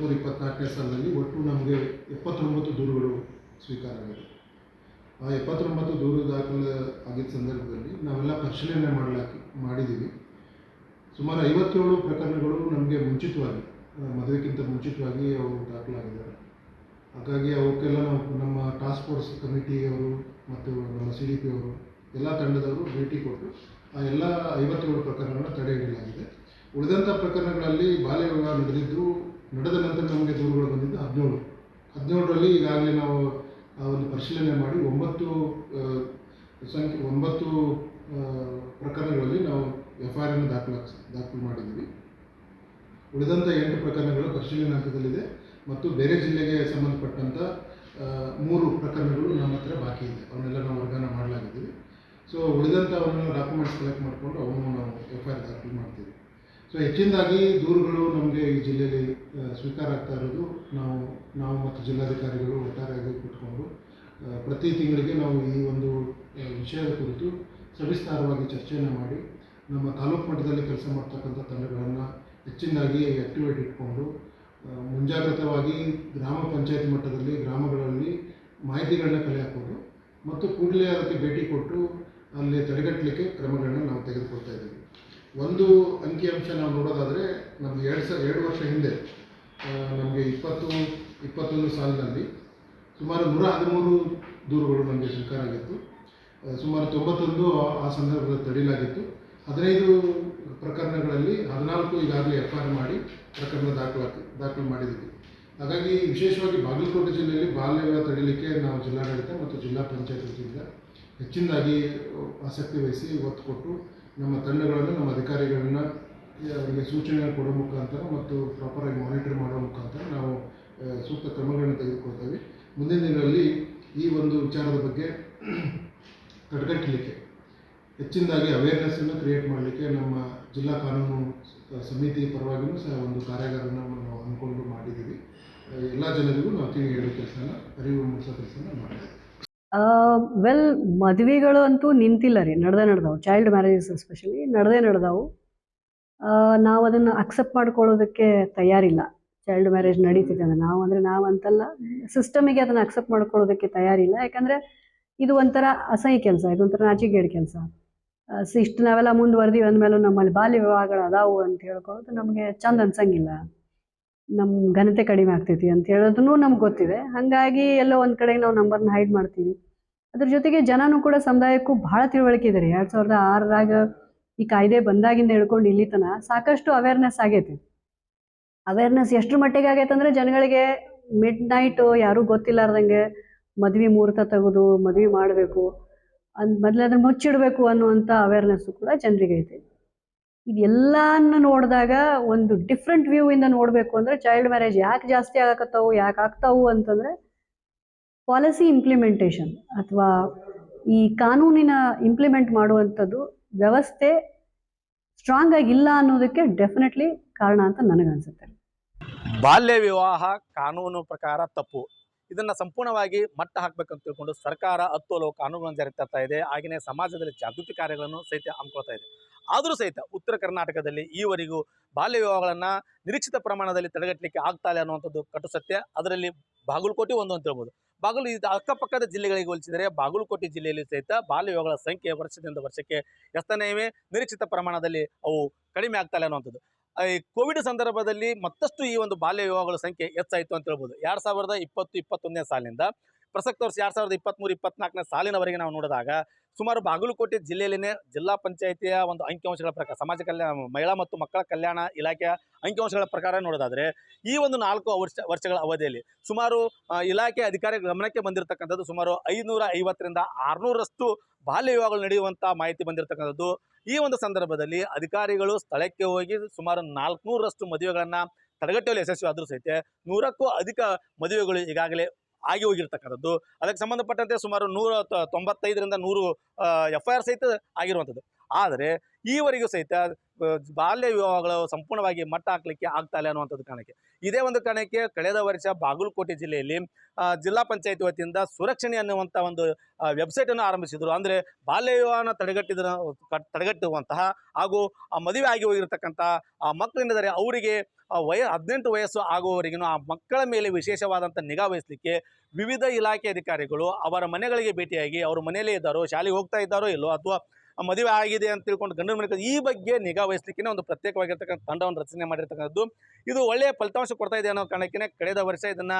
ನಾಲ್ಕನೇ ಸಾಲಿನಲ್ಲಿ ಒಟ್ಟು ನಮಗೆ ಎಪ್ಪತ್ತೊಂಬತ್ತು ದೂರುಗಳು ಸ್ವೀಕಾರ ಆಗಿದೆ ಆ ಎಪ್ಪತ್ತೊಂಬತ್ತು ದೂರು ದಾಖಲೆ ಆಗಿದ್ದ ಸಂದರ್ಭದಲ್ಲಿ ನಾವೆಲ್ಲ ಪರಿಶೀಲನೆ ಮಾಡಲಾಕಿ ಮಾಡಿದ್ದೀವಿ ಸುಮಾರು ಐವತ್ತೇಳು ಪ್ರಕರಣಗಳು ನಮಗೆ ಮುಂಚಿತವಾಗಿ ಮದುವೆಗಿಂತ ಮುಂಚಿತವಾಗಿ ಅವರು ದಾಖಲಾಗಿದ್ದಾರೆ ಹಾಗಾಗಿ ಅವಕ್ಕೆಲ್ಲ ನಾವು ನಮ್ಮ ಟಾಸ್ಕ್ ಫೋರ್ಸ್ ಕಮಿಟಿಯವರು ಮತ್ತು ನಮ್ಮ ಸಿ ಡಿ ಪಿ ಅವರು ಎಲ್ಲ ತಂಡದವರು ಭೇಟಿ ಕೊಟ್ಟು ಆ ಎಲ್ಲ ಐವತ್ತೇಳು ಪ್ರಕರಣಗಳನ್ನು ತಡೆ ಉಳಿದಂಥ ಪ್ರಕರಣಗಳಲ್ಲಿ ಬಾಲ್ಯ ವಿವಾಹ ನಡೆದಿದ್ದು ನಡೆದ ನಂತರ ನಮಗೆ ದೂರುಗಳು ಬಂದಿದ್ದು ಹದಿನೇಳು. ಹದಿನೇಳರಲ್ಲಿ ಈಗಾಗಲೇ ನಾವು ಒಂದು ಪರಿಶೀಲನೆ ಮಾಡಿ ಒಂಬತ್ತು ಸಂಖ್ಯೆ, ಒಂಬತ್ತು ಪ್ರಕರಣಗಳಲ್ಲಿ ನಾವು ಎಫ್ ಐ ಆರನ್ನು ದಾಖಲ, ದಾಖಲು ಮಾಡಿದ್ದೀವಿ. ಉಳಿದಂಥ ಎಂಟು ಪ್ರಕರಣಗಳು ಪರಿಶೀಲನೆ ಹಂತದಲ್ಲಿದೆ ಮತ್ತು ಬೇರೆ ಜಿಲ್ಲೆಗೆ ಸಂಬಂಧಪಟ್ಟಂಥ ಮೂರು ಪ್ರಕರಣಗಳು ನಮ್ಮ ಹತ್ರ ಬಾಕಿ ಇದೆ. ಅವನ್ನೆಲ್ಲ ನಾವು ವರ್ಗಾವಣೆ ಮಾಡಲಾಗಿದ್ದೀವಿ. ಸೊ ಉಳಿದಂಥ ಅವನ್ನೆಲ್ಲ ಡಾಕ್ಯುಮೆಂಟ್ಸ್ ಕಲೆಕ್ಟ್ ಮಾಡಿಕೊಂಡು ಅವನು ನಾವು ಎಫ್ ಐ ಆರ್ ದಾಖಲು ಮಾಡ್ತೀವಿ. ಸೊ ಹೆಚ್ಚಿನದಾಗಿ ದೂರುಗಳು ನಮಗೆ ಈ ಜಿಲ್ಲೆಯಲ್ಲಿ ಸ್ವೀಕಾರ ಆಗ್ತಾ ಇರೋದು. ನಾವು ನಾವು ಮತ್ತು ಜಿಲ್ಲಾಧಿಕಾರಿಗಳು ಒಟ್ಟಾರೆಯಾಗಿ ಕೂತ್ಕೊಂಡು ಪ್ರತಿ ತಿಂಗಳಿಗೆ ನಾವು ಈ ಒಂದು ವಿಷಯದ ಕುರಿತು ಸವಿಸ್ತಾರವಾಗಿ ಚರ್ಚೆಯನ್ನು ಮಾಡಿ, ನಮ್ಮ ತಾಲೂಕು ಮಟ್ಟದಲ್ಲಿ ಕೆಲಸ ಮಾಡ್ತಕ್ಕಂಥ ತಂಡಗಳನ್ನು ಹೆಚ್ಚಿನದಾಗಿ ಆ್ಯಕ್ಟಿವೇಟ್ ಇಟ್ಕೊಂಡು ಮುಂಜಾಗ್ರತವಾಗಿ ಗ್ರಾಮ ಪಂಚಾಯತ್ ಮಟ್ಟದಲ್ಲಿ, ಗ್ರಾಮಗಳಲ್ಲಿ ಮಾಹಿತಿಗಳನ್ನ ಕಲೆ ಹಾಕೋದು ಮತ್ತು ಕೂಡಲೇ ಅದಕ್ಕೆ ಭೇಟಿ ಕೊಟ್ಟು, ಅಲ್ಲಿ ತಡೆಗಟ್ಟಲಿಕ್ಕೆ ಕ್ರಮಗಳನ್ನ ನಾವು ತೆಗೆದುಕೊಳ್ತಾ ಇದ್ದೀವಿ. ಒಂದು ಅಂಕಿಅಂಶ ನಾವು ನೋಡೋದಾದರೆ ನಮ್ಗೆ ಎರಡು ಸಾವಿರ ಎರಡು ವರ್ಷ ಹಿಂದೆ ನಮಗೆ ಇಪ್ಪತ್ತು, ಇಪ್ಪತ್ತೊಂದು ಸಾಲಿನಲ್ಲಿ ಸುಮಾರು ನೂರ ಹದಿಮೂರು ದೂರುಗಳು ನಮಗೆ ಸ್ವೀಕಾರ ಆಗಿತ್ತು. ಸುಮಾರು ತೊಂಬತ್ತೊಂದು ಆ- ಸಂದರ್ಭದಲ್ಲಿ ತಡೆಯಲಾಗಿತ್ತು ಹದಿನೈದು ಪ್ರಕರಣಗಳಲ್ಲಿ ಹದಿನಾಲ್ಕು ಈಗಾಗಲೇ ಎಫ್ ಆರ್ ಮಾಡಿ ಪ್ರಕರಣ ದಾಖಲಾತಿ ದಾಖಲು ಮಾಡಿದ್ದೀವಿ. ಹಾಗಾಗಿ ವಿಶೇಷವಾಗಿ ಬಾಗಲಕೋಟೆ ಜಿಲ್ಲೆಯಲ್ಲಿ ಬಾಲ್ಯ ತಡೀಲಿಕ್ಕೆ ನಾವು ಜಿಲ್ಲಾಡಳಿತ ಮತ್ತು ಜಿಲ್ಲಾ ಪಂಚಾಯತ್ ವತಿಯಿಂದ ಹೆಚ್ಚಿನದಾಗಿ ಆಸಕ್ತಿ ವಹಿಸಿ ಒತ್ತು ಕೊಟ್ಟು ನಮ್ಮ ತಂಡಗಳನ್ನು, ನಮ್ಮ ಅಧಿಕಾರಿಗಳನ್ನು ಅವರಿಗೆ ಸೂಚನೆ ಕೊಡೋ ಮುಖಾಂತರ ಮತ್ತು ಪ್ರಾಪರಾಗಿ ಮಾನಿಟರ್ ಮಾಡೋ ಮುಖಾಂತರ ನಾವು ಸೂಕ್ತ ಕ್ರಮಗಳನ್ನು ತೆಗೆದುಕೊಳ್ತೇವೆ. ಮುಂದಿನ ದಿನಗಳಲ್ಲಿ ಈ ಒಂದು ವಿಚಾರದ ಬಗ್ಗೆ ತಡೆಗಟ್ಟಲಿಕ್ಕೆ ಹೆಚ್ಚಿನದಾಗಿ ಅವೇರ್ನೆಸ್ಸನ್ನು ಕ್ರಿಯೇಟ್ ಮಾಡಲಿಕ್ಕೆ ನಮ್ಮ ಜಿಲ್ಲಾ ಕಾನೂನು ಸಮಿತಿ ಪರವಾಗಿಯೂ ಸಹ ಒಂದು ಕಾರ್ಯಾಗಾರನ ನಾವು ಅಂದ್ಕೊಂಡು ಮಾಡಿದ್ದೀವಿ. ಎಲ್ಲ ಜನರಿಗೂ ನಾವು ತಿಳಿ ಹೇಳೋ ಕೆಲಸನ, ಅರಿವು ಮೂಡಿಸೋ ಕೆಲಸನ ಮಾಡಿದ್ದೀವಿ ವೆಲ್ ಮದುವೆಗಳು ಅಂತೂ ನಿಂತಿಲ್ಲ ರೀ, ನಡೆದೇ ನಡೆದವು. ಚೈಲ್ಡ್ ಮ್ಯಾರೇಜಸ್ ಎಸ್ಪೆಷಲಿ ನಡೆದೇ ನಡೆದವು. ನಾವು ಅದನ್ನು ಅಕ್ಸೆಪ್ಟ್ ಮಾಡ್ಕೊಳ್ಳೋದಕ್ಕೆ ತಯಾರಿಲ್ಲ. ಚೈಲ್ಡ್ ಮ್ಯಾರೇಜ್ ನಡೀತಿದೆ ಅಂದರೆ ನಾವು ಅಂದರೆ ನಾವು ಅಂತಲ್ಲ ಸಿಸ್ಟಮಿಗೆ ಅದನ್ನು ಅಕ್ಸೆಪ್ಟ್ ಮಾಡ್ಕೊಳ್ಳೋದಕ್ಕೆ ತಯಾರಿಲ್ಲ. ಯಾಕಂದರೆ ಇದು ಒಂಥರ ಅಸಹ್ಯ ಕೆಲಸ, ಇದು ಒಂಥರ ನಾಚಿಕೇಡ್ ಕೆಲಸ. ಇಷ್ಟು ನಾವೆಲ್ಲ ಮುಂದುವರೆದಿವಿ ಅಂದಮೇಲೆ ನಮ್ಮಲ್ಲಿ ಬಾಲ್ಯ ವಿವಾಹಗಳು ಅದಾವು ಅಂತ ಹೇಳ್ಕೊಳ್ಳೋದು ನಮಗೆ ಚಂದ ಅನ್ಸಂಗಿಲ್ಲ. ನಮ್ಮ ಘನತೆ ಕಡಿಮೆ ಆಗ್ತೈತಿ ಅಂತ ಹೇಳೋದನ್ನು ನಮ್ಗೆ ಗೊತ್ತಿದೆ. ಹಾಗಾಗಿ ಎಲ್ಲೋ ಒಂದು ಕಡೆ ನಾವು ನಂಬರ್ನ ಹೈಡ್ ಮಾಡ್ತೀವಿ. ಅದ್ರ ಜೊತೆಗೆ ಜನನೂ ಕೂಡ ಸಮುದಾಯಕ್ಕೂ ಭಾಳ ತಿಳುವಳಿಕೆ ಇದೆ ರೀ. ಎರಡು ಸಾವಿರದ ಆರರಾಗ ಈ ಕಾಯ್ದೆ ಬಂದಾಗಿಂದ ಹೇಳ್ಕೊಂಡು ಇಲ್ಲಿ ತನಕ ಸಾಕಷ್ಟು ಅವೇರ್ನೆಸ್ ಆಗೈತಿ. ಅವೇರ್ನೆಸ್ ಎಷ್ಟ್ರ ಮಟ್ಟಿಗೆ ಆಗೈತೆ ಅಂದರೆ ಜನಗಳಿಗೆ ಮಿಡ್ ನೈಟು ಯಾರೂ ಗೊತ್ತಿಲ್ಲಾರ್ದಂಗೆ ಮದ್ವೆ ಮುಹೂರ್ತ ತೆಗೆದು ಮದ್ವೆ ಮಾಡಬೇಕು. ಅಂದ್ ಮೊದಲೇ ಅದನ್ನು ಮುಚ್ಚಿಡಬೇಕು ಅನ್ನುವಂಥ ಅವೇರ್ನೆಸ್ಸು ಕೂಡ ಜನರಿಗೆ ಐತೆ. ಇದೆಲ್ಲವನ್ನು ನೋಡಿದಾಗ ಒಂದು ಡಿಫ್ರೆಂಟ್ ವ್ಯೂ ಇಂದ ನೋಡಬೇಕು ಅಂದ್ರೆ ಚೈಲ್ಡ್ ಮ್ಯಾರೇಜ್ ಯಾಕೆ ಜಾಸ್ತಿ ಆಗಕತ್ತಾವು, ಯಾಕೆ ಆಗ್ತಾವು ಅಂತಂದ್ರೆ ಪಾಲಿಸಿ ಇಂಪ್ಲಿಮೆಂಟೇಷನ್ ಅಥವಾ ಈ ಕಾನೂನಿನ ಇಂಪ್ಲಿಮೆಂಟ್ ಮಾಡುವಂಥದ್ದು ವ್ಯವಸ್ಥೆ ಸ್ಟ್ರಾಂಗ್ ಆಗಿಲ್ಲ ಅನ್ನೋದಕ್ಕೆ ಡೆಫಿನೆಟ್ಲಿ ಕಾರಣ ಅಂತ ನನಗನ್ಸುತ್ತೆ. ಬಾಲ್ಯ ವಿವಾಹ ಕಾನೂನು ಪ್ರಕಾರ ತಪ್ಪು. ಇದನ್ನ ಸಂಪೂರ್ಣವಾಗಿ ಮಟ್ಟ ಹಾಕ್ಬೇಕಂತ ತಿಳ್ಕೊಂಡು ಸರ್ಕಾರ ಹತ್ತು ಹಲವು ಕಾನೂನುಗಳನ್ನು ಜಾರಿ ತರ್ತಾ ಇದೆ. ಹಾಗೆಯೇ ಸಮಾಜದಲ್ಲಿ ಜಾಗೃತಿ ಕಾರ್ಯಗಳನ್ನು ಸಹಿತ ಹಮ್ಮಿಕೊಳ್ತಾ ಇದೆ. ಆದರೂ ಸಹಿತ ಉತ್ತರ ಕರ್ನಾಟಕದಲ್ಲಿ ಈವರೆಗೂ ಬಾಲ್ಯ ವಿವಾಹಗಳನ್ನು ನಿರೀಕ್ಷಿತ ಪ್ರಮಾಣದಲ್ಲಿ ತಡೆಗಟ್ಟಲಿಕ್ಕೆ ಆಗ್ತಾ ಇಲ್ಲ ಅನ್ನುವಂಥದ್ದು ಕಟು ಸತ್ಯ. ಅದರಲ್ಲಿ ಬಾಗಲಕೋಟೆ ಒಂದು ಅಂತ ಹೇಳ್ಬೋದು. ಬಾಗಲು ಇದು ಅಕ್ಕಪಕ್ಕದ ಜಿಲ್ಲೆಗಳಿಗೆ ಹೋಲಿಸಿದರೆ ಬಾಗಲಕೋಟೆ ಜಿಲ್ಲೆಯಲ್ಲಿ ಸಹಿತ ಬಾಲ್ಯ ವಿವಾಹಗಳ ಸಂಖ್ಯೆ ವರ್ಷದಿಂದ ವರ್ಷಕ್ಕೆ ಎಷ್ಟನೇ ನಿರೀಕ್ಷಿತ ಪ್ರಮಾಣದಲ್ಲಿ ಅವು ಕಡಿಮೆ ಆಗ್ತಾ ಇಲ್ಲ ಅನ್ನುವಂಥದ್ದು. ಈ ಕೋವಿಡ್ ಸಂದರ್ಭದಲ್ಲಿ ಮತ್ತಷ್ಟು ಈ ಒಂದು ಬಾಲ್ಯ ವಿವಾಹಗಳ ಸಂಖ್ಯೆ ಹೆಚ್ಚಾಯಿತು ಅಂತ ಹೇಳ್ಬೋದು. ಎರಡು ಸಾವಿರದ ಇಪ್ಪತ್ತು, ಇಪ್ಪತ್ತೊಂದನೇ ಸಾಲಿನಿಂದ ಪ್ರಸಕ್ತ ವರ್ಷ ಎರಡು ಸಾವಿರದ ಇಪ್ಪತ್ತ್ಮೂರು ಇಪ್ಪತ್ನಾಲ್ಕನೇ ಸಾಲಿನವರೆಗೆ ನಾವು ನೋಡಿದಾಗ ಸುಮಾರು ಬಾಗಲಕೋಟೆ ಜಿಲ್ಲೆಯಲ್ಲಿನೇ ಜಿಲ್ಲಾ ಪಂಚಾಯಿತಿಯ ಒಂದು ಅಂಕಿಅಂಶಗಳ ಪ್ರಕಾರ ಸಮಾಜ ಕಲ್ಯಾಣ, ಮಹಿಳಾ ಮತ್ತು ಮಕ್ಕಳ ಕಲ್ಯಾಣ ಇಲಾಖೆಯ ಅಂಕಿಅಂಶಗಳ ಪ್ರಕಾರ ನೋಡೋದಾದರೆ ಈ ಒಂದು ನಾಲ್ಕು ವರ್ಷ, ವರ್ಷಗಳ ಅವಧಿಯಲ್ಲಿ ಸುಮಾರು ಇಲಾಖೆ ಅಧಿಕಾರಿ ಗಮನಕ್ಕೆ ಬಂದಿರತಕ್ಕಂಥದ್ದು ಸುಮಾರು ಐನೂರ ಐವತ್ತರಿಂದ ಆರುನೂರಷ್ಟು ಬಾಲ್ಯ ವಿವಾಹಗಳು ನಡೆಯುವಂಥ ಮಾಹಿತಿ ಬಂದಿರತಕ್ಕಂಥದ್ದು. ಈ ಒಂದು ಸಂದರ್ಭದಲ್ಲಿ ಅಧಿಕಾರಿಗಳು ಸ್ಥಳಕ್ಕೆ ಹೋಗಿ ಸುಮಾರು ನಾಲ್ಕುನೂರರಷ್ಟು ಮದುವೆಗಳನ್ನು ತಡೆಗಟ್ಟುವಲ್ಲಿ ಯಶಸ್ವಿ ಆದರೂ ಸಹಿತ ನೂರಕ್ಕೂ ಅಧಿಕ ಮದುವೆಗಳು ಈಗಾಗಲೇ ಆಗಿ ಹೋಗಿರ್ತಕ್ಕಂಥದ್ದು. ಅದಕ್ಕೆ ಸಂಬಂಧಪಟ್ಟಂತೆ ಸುಮಾರು ನೂರ ತೊಂಬತ್ತೈದರಿಂದ ನೂರು ಎಫ್ ಐ ಆರ್ ಸಹಿತ ಆಗಿರುವಂಥದ್ದು. ಆದರೆ ಈವರೆಗೂ ಸಹಿತ ಬಾಲ್ಯ ವಿವಾಹಗಳು ಸಂಪೂರ್ಣವಾಗಿ ಮಟ್ಟ ಹಾಕ್ಲಿಕ್ಕೆ ಆಗ್ತಾ ಇಲ್ಲ ಅನ್ನುವಂಥದ್ದು ಕಾರಣಕ್ಕೆ. ಇದೇ ಒಂದು ಕಾರಣಕ್ಕೆ ಕಳೆದ ವರ್ಷ ಬಾಗಲಕೋಟೆ ಜಿಲ್ಲೆಯಲ್ಲಿ ಜಿಲ್ಲಾ ಪಂಚಾಯತ್ ವತಿಯಿಂದ ಸುರಕ್ಷಣೆ ಅನ್ನುವಂಥ ಒಂದು ವೆಬ್ಸೈಟನ್ನು ಆರಂಭಿಸಿದರು. ಅಂದರೆ ಬಾಲ್ಯ ವಿವಾಹನ ತಡೆಗಟ್ಟಿದ ತಡೆಗಟ್ಟುವಂತಹ ಹಾಗೂ ಆ ಮದುವೆ ಆಗಿ ಹೋಗಿರತಕ್ಕಂಥ ಆ ಮಕ್ಕಳೇನಿದ್ದಾರೆ ಅವರಿಗೆ ವಯ, ಹದಿನೆಂಟು ವಯಸ್ಸು ಆಗುವವರೆಗೂ ಆ ಮಕ್ಕಳ ಮೇಲೆ ವಿಶೇಷವಾದಂಥ ನಿಗಾ ವಹಿಸಲಿಕ್ಕೆ ವಿವಿಧ ಇಲಾಖೆ ಅಧಿಕಾರಿಗಳು ಅವರ ಮನೆಗಳಿಗೆ ಭೇಟಿಯಾಗಿ, ಅವರು ಮನೆಯಲ್ಲೇ ಇದ್ದಾರೋ, ಶಾಲೆಗೆ ಹೋಗ್ತಾ ಇದ್ದಾರೋ, ಇಲ್ಲೋ, ಅಥವಾ ಮದುವೆ ಆಗಿದೆ ಅಂತ ತಿಳ್ಕೊಂಡು ಗಂಡನ ಮನೆ ಈ ಬಗ್ಗೆ ನಿಗಾ ವಹಿಸಲಿಕ್ಕೆ ಒಂದು ಪ್ರತ್ಯೇಕವಾಗಿರ್ತಕ್ಕಂಥ ತಂಡವನ್ನು ರಚನೆ ಮಾಡಿರ್ತಕ್ಕಂಥದ್ದು. ಇದು ಒಳ್ಳೆಯ ಫಲಿತಾಂಶ ಕೊಡ್ತಾ ಇದೆ ಅನ್ನೋ ಕಾರಣಕ್ಕೆ ಕಳೆದ ವರ್ಷ ಇದನ್ನು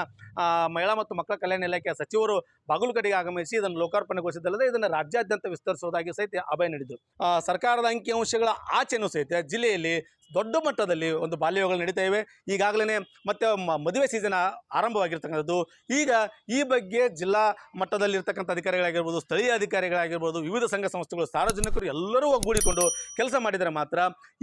ಮಹಿಳಾ ಮತ್ತು ಮಕ್ಕಳ ಕಲ್ಯಾಣ ಇಲಾಖೆಯ ಸಚಿವರು ಬಾಗಲಕೋಟೆಗೆ ಆಗಮಿಸಿ ಇದನ್ನು ಲೋಕಾರ್ಪಣೆಗೊಳಿಸಿದ್ದಲ್ಲದೆ ಇದನ್ನು ರಾಜ್ಯಾದ್ಯಂತ ವಿಸ್ತರಿಸುವುದಾಗಿ ಸಹಿತ ಅಭಯ ನೀಡಿದರು. ಸರ್ಕಾರದ ಅಂಕಿಅಂಶಗಳ ಆಚೆನೂ ಸಹಿತ ಜಿಲ್ಲೆಯಲ್ಲಿ ದೊಡ್ಡ ಮಟ್ಟದಲ್ಲಿ ಒಂದು ಬಾಲ್ಯಗಳು ನಡೀತಾ ಇವೆ. ಈಗಾಗಲೇ ಮತ್ತೆ ಮದುವೆ ಸೀಸನ್ ಆರಂಭವಾಗಿರ್ತಕ್ಕಂಥದ್ದು. ಈಗ ಈ ಬಗ್ಗೆ ಜಿಲ್ಲಾ ಮಟ್ಟದಲ್ಲಿರ್ತಕ್ಕಂಥ ಅಧಿಕಾರಿಗಳಾಗಿರ್ಬೋದು, ಸ್ಥಳೀಯ ಅಧಿಕಾರಿಗಳಾಗಿರ್ಬೋದು, ವಿವಿಧ ಸಂಘ ಸಂಸ್ಥೆಗಳು, ಸಾರ್ವಜನಿಕರು ಎಲ್ಲರೂ ಒಗ್ಗೂಡಿಕೊಂಡು ಕೆಲಸ ಮಾಡಿದರೆ ಮಾತ್ರ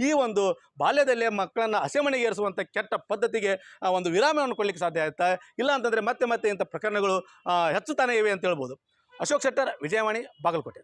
ಈ ಒಂದು ಬಾಲ್ಯದಲ್ಲೇ ಮಕ್ಕಳನ್ನು ಹಸೆಮಣೆಗೇರಿಸುವಂಥ ಕೆಟ್ಟ ಪದ್ಧತಿಗೆ ಒಂದು ವಿರಾಮವನ್ನು ಕೊಡಲಿಕ್ಕೆ ಸಾಧ್ಯ ಆಗುತ್ತೆ ಇಲ್ಲ ಅಂತಂದರೆ ಮತ್ತೆ ಮತ್ತೆ ಇಂಥ ಪ್ರಕರಣಗಳು ಹೆಚ್ಚು ಹೆಚ್ಚುತ್ತಾನೆ ಇವೆ ಅಂತ ಹೇಳ್ಬೋದು. ಅಶೋಕ್ ಶೆಟ್ಟರ್, ವಿಜಯವಾಣಿ, ಬಾಗಲಕೋಟೆ.